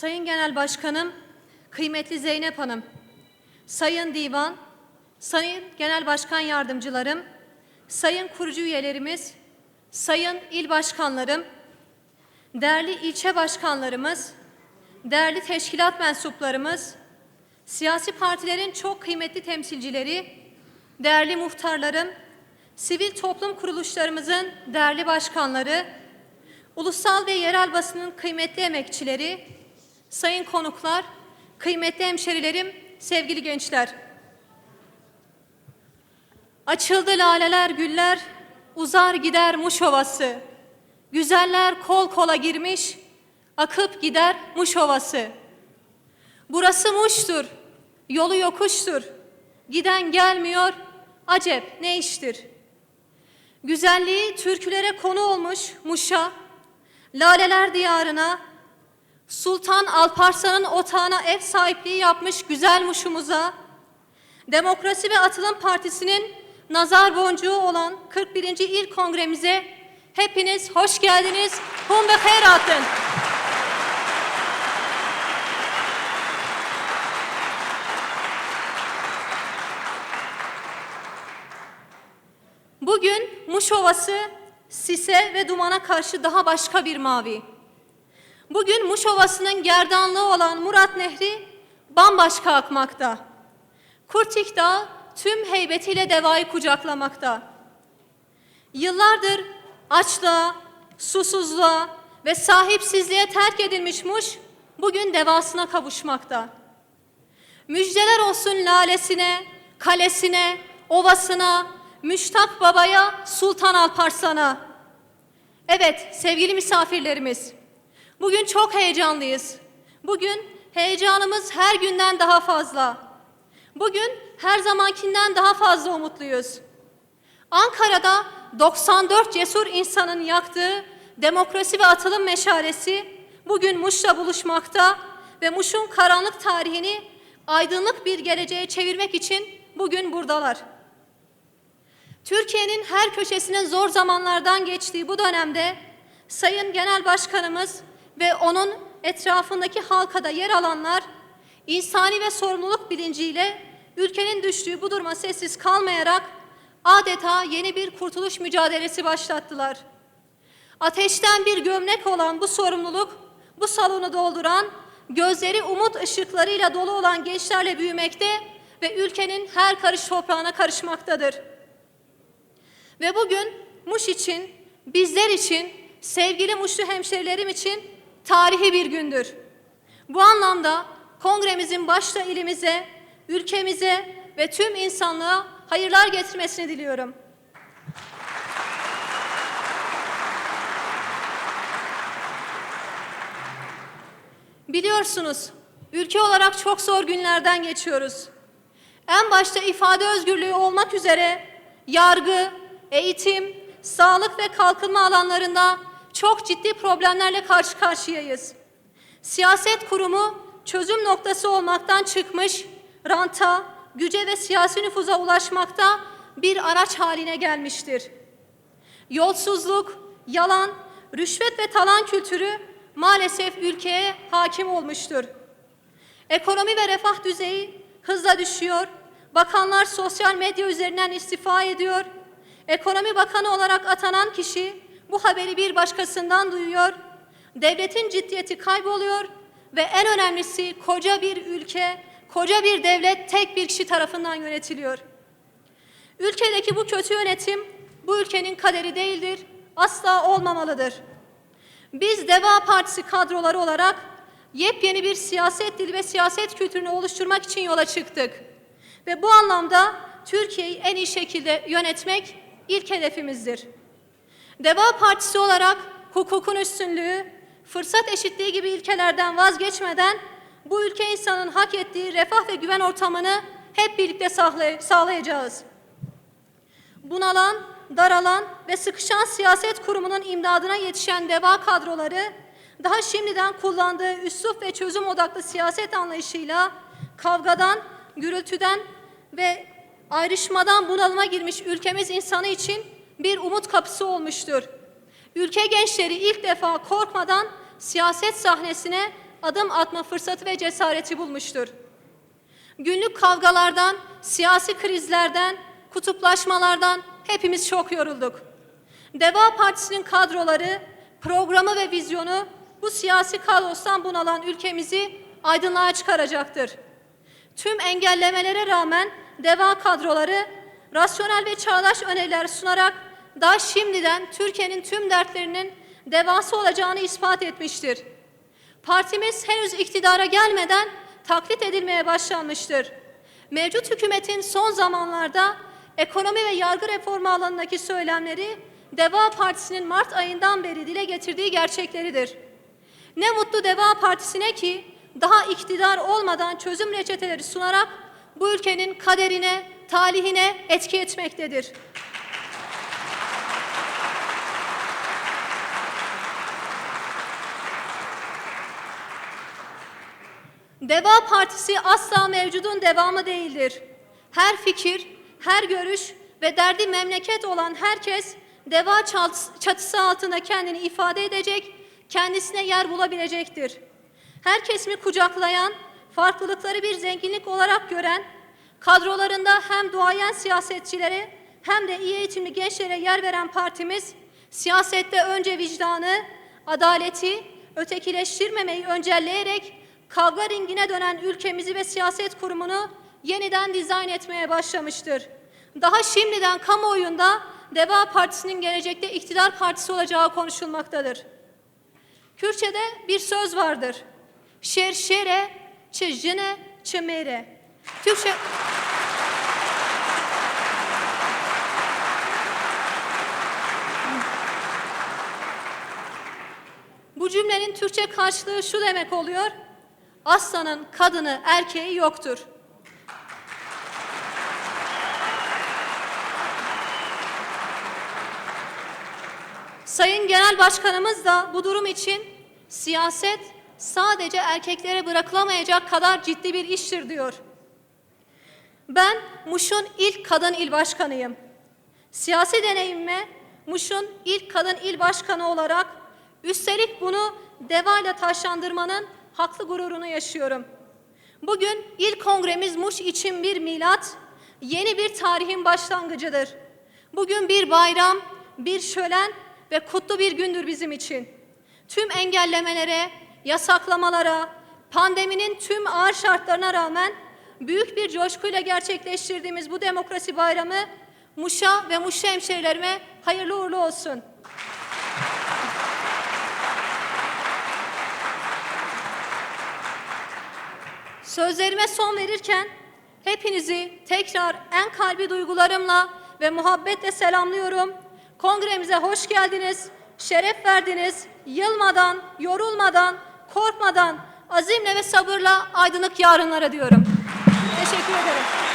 Sayın Genel Başkanım, kıymetli Zeynep Hanım, Sayın Divan, Sayın Genel Başkan Yardımcılarım, Sayın kurucu üyelerimiz, Sayın İl Başkanlarım, değerli ilçe başkanlarımız, değerli teşkilat mensuplarımız, siyasi partilerin çok kıymetli temsilcileri, değerli muhtarlarım, sivil toplum kuruluşlarımızın değerli başkanları, ulusal ve yerel basının kıymetli emekçileri, sayın konuklar, kıymetli hemşerilerim, sevgili gençler. Açıldı laleler güller, uzar gider Muş Ovası. Güzeller kol kola girmiş, akıp gider Muş Ovası. Burası Muş'tur, yolu yokuştur. Giden gelmiyor, acep ne iştir? Güzelliği türkülere konu olmuş Muş'a, Laleler diyarına, Sultan Alparslan'ın otağına ev sahipliği yapmış güzel Muş'umuza, Demokrasi ve Atılım Partisi'nin nazar boncuğu olan 41. İl Kongremize hepiniz hoş geldiniz. Hum ve hayratın. Bugün Muş Ovası sise ve dumana karşı daha başka bir mavi. Bugün Muş Ovası'nın gerdanlığı olan Murat Nehri bambaşka akmakta. Kurtik Dağı tüm heybetiyle devayı kucaklamakta. Yıllardır açlığa, susuzluğa ve sahipsizliğe terk edilmiş Muş bugün devasına kavuşmakta. Müjdeler olsun lalesine, kalesine, ovasına, Müştak Baba'ya, Sultan Alparslan'a. Evet sevgili misafirlerimiz, bugün çok heyecanlıyız. Bugün heyecanımız her günden daha fazla. Bugün her zamankinden daha fazla umutluyuz. Ankara'da 94 cesur insanın yaktığı demokrasi ve atılım meşalesi bugün Muş'la buluşmakta ve Muş'un karanlık tarihini aydınlık bir geleceğe çevirmek için bugün buradalar. Türkiye'nin her köşesinin zor zamanlardan geçtiği bu dönemde Sayın Genel Başkanımız ve onun etrafındaki halkada yer alanlar insani ve sorumluluk bilinciyle ülkenin düştüğü bu duruma sessiz kalmayarak adeta yeni bir kurtuluş mücadelesi başlattılar. Ateşten bir gömlek olan bu sorumluluk bu salonu dolduran, gözleri umut ışıklarıyla dolu olan gençlerle büyümekte ve ülkenin her karış toprağına karışmaktadır. Ve bugün Muş için, bizler için, sevgili Muşlu hemşerilerim için tarihi bir gündür. Bu anlamda kongremizin başta ilimize, ülkemize ve tüm insanlığa hayırlar getirmesini diliyorum. Biliyorsunuz, ülke olarak çok zor günlerden geçiyoruz. En başta ifade özgürlüğü olmak üzere yargı, eğitim, sağlık ve kalkınma alanlarında çok ciddi problemlerle karşı karşıyayız. Siyaset kurumu çözüm noktası olmaktan çıkmış, ranta, güce ve siyasi nüfuza ulaşmakta bir araç haline gelmiştir. Yolsuzluk, yalan, rüşvet ve talan kültürü maalesef ülkeye hakim olmuştur. Ekonomi ve refah düzeyi hızla düşüyor, bakanlar sosyal medya üzerinden istifa ediyor, Ekonomi Bakanı olarak atanan kişi bu haberi bir başkasından duyuyor, devletin ciddiyeti kayboluyor ve en önemlisi koca bir ülke, koca bir devlet tek bir kişi tarafından yönetiliyor. Ülkedeki bu kötü yönetim bu ülkenin kaderi değildir, asla olmamalıdır. Biz Deva Partisi kadroları olarak yepyeni bir siyaset dili ve siyaset kültürünü oluşturmak için yola çıktık. Ve bu anlamda Türkiye'yi en iyi şekilde yönetmek ilk hedefimizdir. Deva Partisi olarak hukukun üstünlüğü, fırsat eşitliği gibi ilkelerden vazgeçmeden bu ülke insanın hak ettiği refah ve güven ortamını hep birlikte sağlayacağız. Bunalan, daralan ve sıkışan siyaset kurumunun imdadına yetişen deva kadroları daha şimdiden kullandığı üslup ve çözüm odaklı siyaset anlayışıyla kavgadan, gürültüden ve ayrışmadan bunalıma girmiş ülkemiz insanı için bir umut kapısı olmuştur. Ülke gençleri ilk defa korkmadan siyaset sahnesine adım atma fırsatı ve cesareti bulmuştur. Günlük kavgalardan, siyasi krizlerden, kutuplaşmalardan hepimiz çok yorulduk. Deva Partisi'nin kadroları, programı ve vizyonu bu siyasi kaostan bunalan ülkemizi aydınlığa çıkaracaktır. Tüm engellemelere rağmen Deva kadroları rasyonel ve çağdaş öneriler sunarak daha şimdiden Türkiye'nin tüm dertlerinin devası olacağını ispat etmiştir. Partimiz henüz iktidara gelmeden taklit edilmeye başlanmıştır. Mevcut hükümetin son zamanlarda ekonomi ve yargı reformu alanındaki söylemleri Deva Partisi'nin Mart ayından beri dile getirdiği gerçekleridir. Ne mutlu Deva Partisi'ne ki daha iktidar olmadan çözüm reçeteleri sunarak bu ülkenin kaderine, talihine etki etmektedir. Deva Partisi asla mevcudun devamı değildir. Her fikir, her görüş ve derdi memleket olan herkes deva çatısı altında kendini ifade edecek, kendisine yer bulabilecektir. Her kesimi kucaklayan, farklılıkları bir zenginlik olarak gören, kadrolarında hem duayen siyasetçilere hem de iyi eğitimli gençlere yer veren partimiz, siyasette önce vicdanı, adaleti, ötekileştirmemeyi öncelleyerek kavga ringine dönen ülkemizi ve siyaset kurumunu yeniden dizayn etmeye başlamıştır. Daha şimdiden kamuoyunda Deva Partisi'nin gelecekte iktidar partisi olacağı konuşulmaktadır. Kürtçe'de bir söz vardır. Şer şere, çı jine, çı mere. Türkçe... Bu cümlenin Türkçe karşılığı şu demek oluyor. Aslanın kadını, erkeği yoktur. Sayın Genel Başkanımız da bu durum için siyaset sadece erkeklere bırakılamayacak kadar ciddi bir iştir diyor. Ben Muş'un ilk kadın il başkanıyım. Siyasi deneyimime Muş'un ilk kadın il başkanı olarak üstelik bunu devayla taşlandırmanın haklı gururunu yaşıyorum. Bugün ilk kongremiz Muş için bir milat, yeni bir tarihin başlangıcıdır. Bugün bir bayram, bir şölen ve kutlu bir gündür bizim için. Tüm engellemelere, yasaklamalara, pandeminin tüm ağır şartlarına rağmen büyük bir coşkuyla gerçekleştirdiğimiz bu demokrasi bayramı Muş'a ve Muş hemşehrilerime hayırlı uğurlu olsun. Sözlerime son verirken hepinizi tekrar en kalbi duygularımla ve muhabbetle selamlıyorum. Kongremize hoş geldiniz, şeref verdiniz. Yılmadan, yorulmadan, korkmadan, azimle ve sabırla aydınlık yarınlara diyorum. Teşekkür ederim.